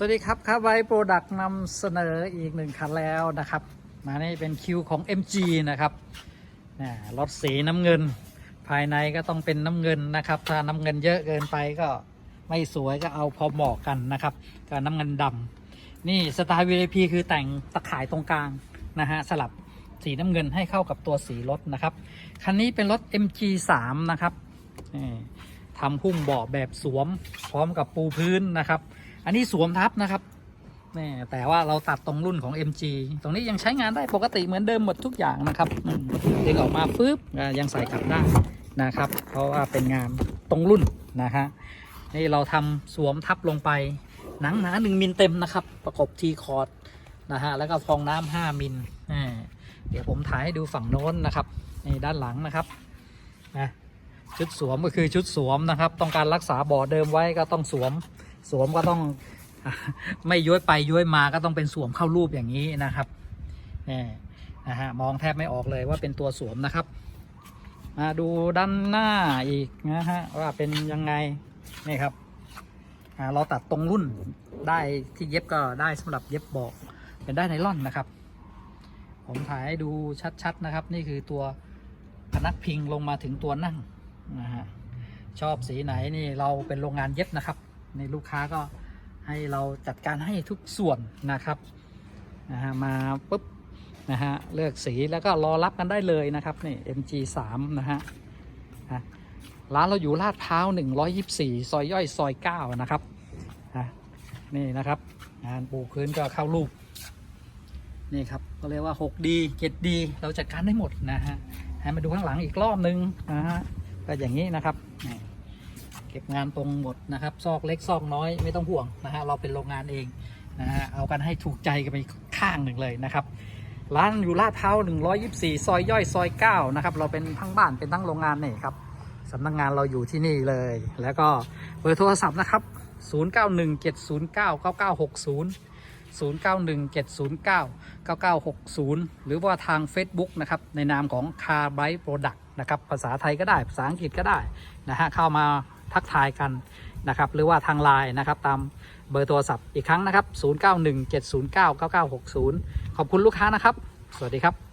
สวัสดีครับครับไวโปรดักต์นำเสนออีกหนึ่งคันแล้วนะครับ มานี่เป็นคิวของ MG นะครับนะรถสีน้ำเงิน ภายในก็ต้องเป็นน้ำเงินนะครับ ถ้าน้ำเงินเยอะเกินไปก็ไม่สวยก็เอาพอเหมาะกันนะครับก็น้ำเงินดำนี่สไตล์ VIP คือแต่งตะข่ายตรงกลางนะฮะสลับสีน้ำเงินให้เข้ากับตัวสีรถนะครับ คันนี้เป็นรถ MG3 นะครับนี่ทำพุ่มเบาะแบบสวมพร้อมกับปูพื้นนะครับ อันนี้สวมทับนะครับนี่แต่ว่าเราตัดตรงรุ่นของ MG ตรงนี้ยังใช้งานได้ปกติเหมือนเดิมหมดทุกอย่างนะครับดึงออกมาปุ๊บยังใส่กลับได้นะครับ เพราะว่าเป็นงานตรงรุ่นนะฮะนี่เราทำสวมทับลงไป หนังหนาหนึ่งมิลเต็มนะครับ ประกบทีคอร์ดนะฮะแล้วก็ฟองน้ำห้ามิลอ่เดี๋ยวผมถ่ายให้ดูฝั่งโน้นนะครับนี่ด้านหลังนะครับนะ ชุดสวมก็คือชุดสวมนะครับ ต้องการรักษาบ่อเดิมไว้ก็ต้องสวม สวมก็ต้องไม่ย้วยไปย้วยมาก็ต้องเป็นสวมเข้ารูปอย่างนี้นะครับนี่นะฮะมองแทบไม่ออกเลยว่าเป็นตัวสวมนะครับ มาดูด้านหน้าอีกนะฮะว่าเป็นยังไงนี่ครับเราตัดตรงรุ่นได้ที่เย็บก็ได้สำหรับเย็บเบอกเป็นได้ไนล่อนนะครับ ผมถ่ายให้ดูชัดๆนะครับ นี่คือตัวพนักพิงลงมาถึงตัวนั่ง นะฮะชอบสีไหนนี่เราเป็นโรงงานเย็บนะครับในลูกค้าก็ให้เราจัดการให้ทุกส่วนนะครับนะฮะมาปุ๊บนะฮะเลือกสีแล้วก็รอรับกันได้เลยนะครับนี่ MG3 นะฮะร้านเราอยู่ลาดพร้าว 124 ซอยย่อยซอย 9 นะครับนะนี่นะครับงานปูพื้นก็เข้ารูปนี่ครับก็เรียกว่า 6D 7D เราจัดการได้หมดนะฮะให้มาดูข้างหลังอีกรอบนึงนะฮะ ก็อย่างนี้นะครับเก็บงานตรงหมดนะครับ ซอกเล็กซอกน้อยไม่ต้องห่วงนะฮะเราเป็นโรงงานเองนะฮะเอากันให้ถูกใจกันไปข้างหนึ่งเลยนะครับร้านอยู่ลาดพร้า124 ซอยย่อยซอย9นะครับเราเป็นทั้งบ้านเป็นทั้งโรงงานนี่ครับสำนักงงานเราอยู่ที่นี่เลย แล้วก็เบอร์โทรศัพท์นะครับ 0917099960 0917099960 หรือว่าทาง Facebook นะครับ ในนามของ Car Bike Product นะครับ ภาษาไทยก็ได้ ภาษาอังกฤษก็ได้นะฮะ เข้ามาทักทายกันนะครับ หรือว่าทางไลน์นะครับ ตามเบอร์โทรศัพท์อีกครั้งนะครับ 0917099960 ขอบคุณลูกค้านะครับ สวัสดีครับ